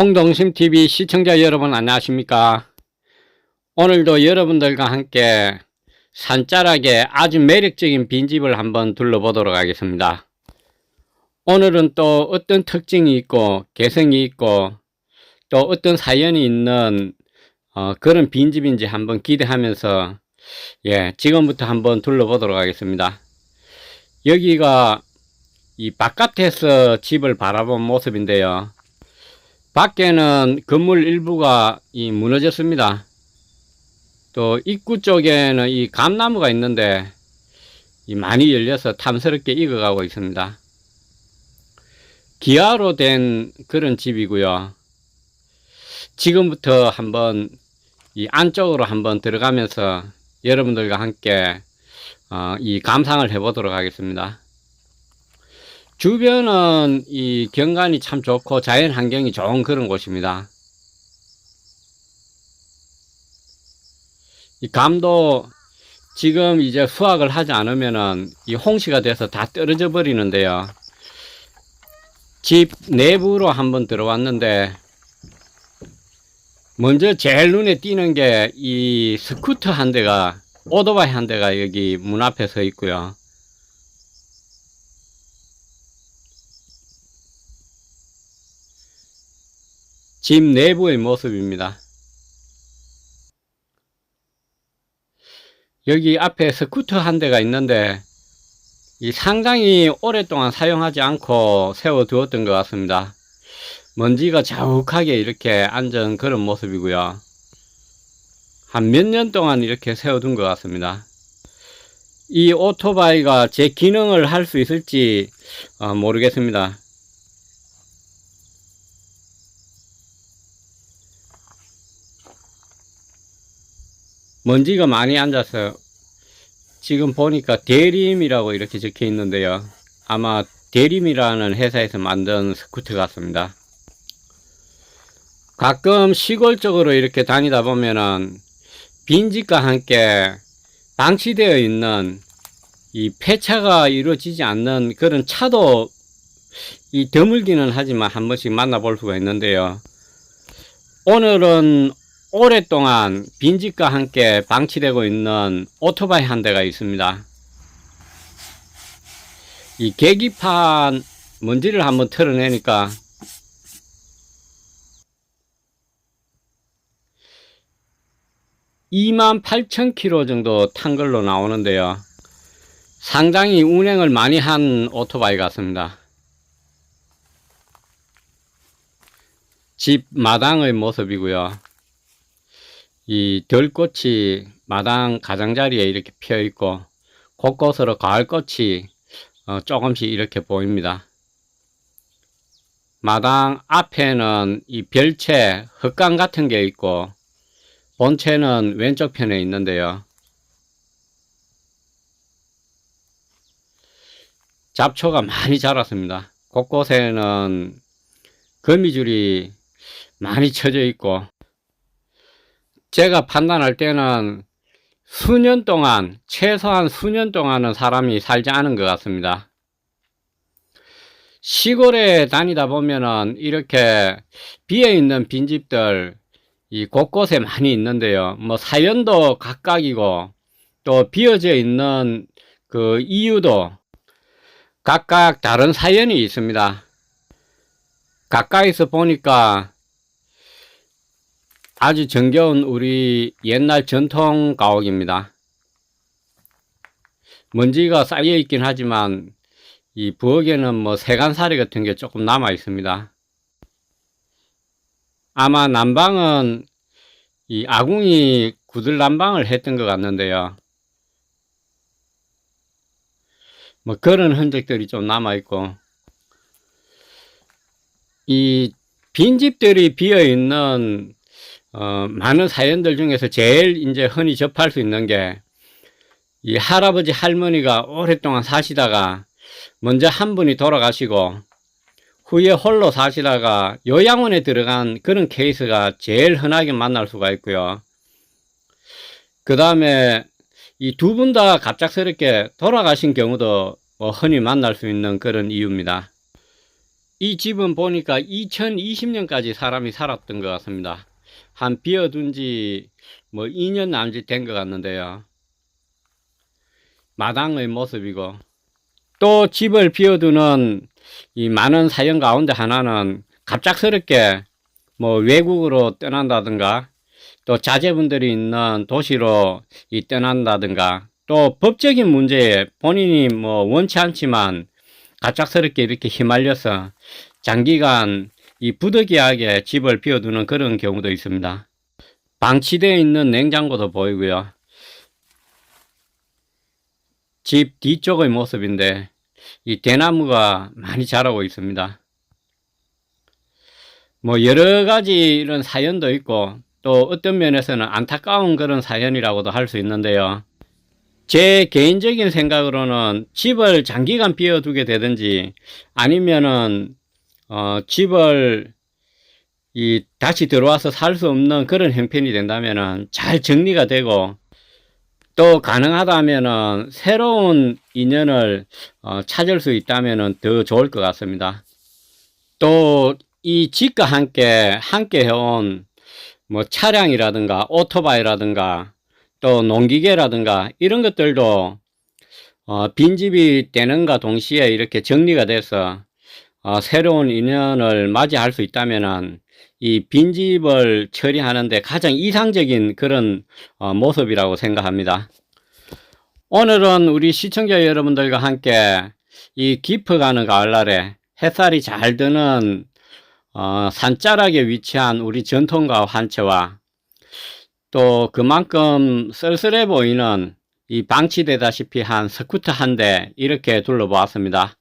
홍동심TV 시청자 여러분 안녕하십니까? 오늘도 여러분들과 함께 산자락의 아주 매력적인 빈집을 한번 둘러보도록 하겠습니다. 오늘은 또 어떤 특징이 있고 개성이 있고 또 어떤 사연이 있는 어, 그런 빈집인지 한번 기대하면서 예, 지금부터 한번 둘러보도록 하겠습니다. 여기가 이 바깥에서 집을 바라본 모습인데요. 밖에는 건물 일부가 이 무너졌습니다. 또 입구 쪽에는 이 감나무가 있는데 이 많이 열려서 탐스럽게 익어가고 있습니다. 기아로 된 그런 집이고요. 지금부터 한번 이 안쪽으로 한번 들어가면서 여러분들과 함께 어, 이 감상을 해보도록 하겠습니다. 주변은 이 경관이 참 좋고 자연 환경이 좋은 그런 곳입니다. 이 감도 지금 이제 수확을 하지 않으면은 이 홍시가 돼서 다 떨어져 버리는데요. 집 내부로 한번 들어왔는데 먼저 제일 눈에 띄는 게 이 스쿠터 한 대가 오토바이 한 대가 여기 문 앞에 서 있고요. 집 내부의 모습입니다. 여기 앞에 스쿠터 한 대가 있는데 이 상당히 오랫동안 사용하지 않고 세워두었던 것 같습니다. 먼지가 자욱하게 이렇게 앉은 그런 모습이고요. 한 몇 년 동안 이렇게 세워둔 것 같습니다. 이 오토바이가 제 기능을 할 수 있을지 어, 모르겠습니다. 먼지가 많이 앉아서 지금 보니까 대림이라고 이렇게 적혀 있는데요. 아마 대림이라는 회사에서 만든 스쿠터 같습니다. 가끔 시골 쪽으로 이렇게 다니다 보면은 빈집과 함께 방치되어 있는 이 폐차가 이루어지지 않는 그런 차도 이 드물기는 하지만 한 번씩 만나볼 수가 있는데요. 오늘은 오랫동안 빈집과 함께 방치되고 있는 오토바이 한 대가 있습니다. 이 계기판 먼지를 한번 털어내니까 (2만 8천 킬로) 정도 탄 걸로 나오는데요. 상당히 운행을 많이 한 오토바이 같습니다. 집 마당의 모습이고요 이 들꽃이 마당 가장자리에 이렇게 피어 있고 곳곳으로 가을꽃이 어, 조금씩 이렇게 보입니다. 마당 앞에는 이 별채 흙강 같은 게 있고 본체는 왼쪽 편에 있는데요. 잡초가 많이 자랐습니다. 곳곳에는 거미줄이 많이 쳐져 있고 제가 판단할 때는 수년 동안, 최소한 수년 동안은 사람이 살지 않은 것 같습니다. 시골에 다니다 보면은 이렇게 비어 있는 빈집들 이 곳곳에 많이 있는데요. 뭐 사연도 각각이고 또 비어져 있는 그 이유도 각각 다른 사연이 있습니다. 가까이서 보니까 아주 정겨운 우리 옛날 전통 가옥입니다. 먼지가 쌓여 있긴 하지만 이 부엌에는 뭐 세간살이 같은 게 조금 남아 있습니다. 아마 난방은 이 아궁이 구들 난방을 했던 것 같는데요. 뭐 그런 흔적들이 좀 남아 있고 이 빈집들이 비어 있는 어, 많은 사연들 중에서 제일 이제 흔히 접할 수 있는 게, 이 할아버지 할머니가 오랫동안 사시다가, 먼저 한 분이 돌아가시고, 후에 홀로 사시다가 요양원에 들어간 그런 케이스가 제일 흔하게 만날 수가 있고요. 그 다음에 이 두 분 다 갑작스럽게 돌아가신 경우도 뭐 흔히 만날 수 있는 그런 이유입니다. 이 집은 보니까 2020년까지 사람이 살았던 것 같습니다. 한 비어둔 지 뭐 2년 남짓 된 것 같는데요. 마당의 모습이고 또 집을 비워두는 이 많은 사연 가운데 하나는 갑작스럽게 뭐 외국으로 떠난다든가 또 자제분들이 있는 도시로 이 떠난다든가 또 법적인 문제에 본인이 뭐 원치 않지만 갑작스럽게 이렇게 휘말려서 장기간 이 부득이하게 집을 비워두는 그런 경우도 있습니다. 방치되어 있는 냉장고도 보이고요. 집 뒤쪽의 모습인데 이 대나무가 많이 자라고 있습니다. 뭐 여러 가지 이런 사연도 있고 또 어떤 면에서는 안타까운 그런 사연이라고도 할 수 있는데요. 제 개인적인 생각으로는 집을 장기간 비워두게 되든지 아니면은 어, 집을 이 다시 들어와서 살 수 없는 그런 형편이 된다면은 잘 정리가 되고 또 가능하다면은 새로운 인연을 어, 찾을 수 있다면은 더 좋을 것 같습니다. 또 이 집과 함께 함께 해온 뭐 차량이라든가 오토바이라든가 또 농기계라든가 이런 것들도 어, 빈집이 되는가 동시에 이렇게 정리가 돼서 어, 새로운 인연을 맞이할 수 있다면은 이 빈집을 처리하는데 가장 이상적인 그런 어, 모습이라고 생각합니다. 오늘은 우리 시청자 여러분들과 함께 이 깊어가는 가을날에 햇살이 잘 드는 어, 산자락에 위치한 우리 전통가 환채와 또 그만큼 쓸쓸해 보이는 이 방치되다시피 한 스쿠터 한 대 이렇게 둘러보았습니다.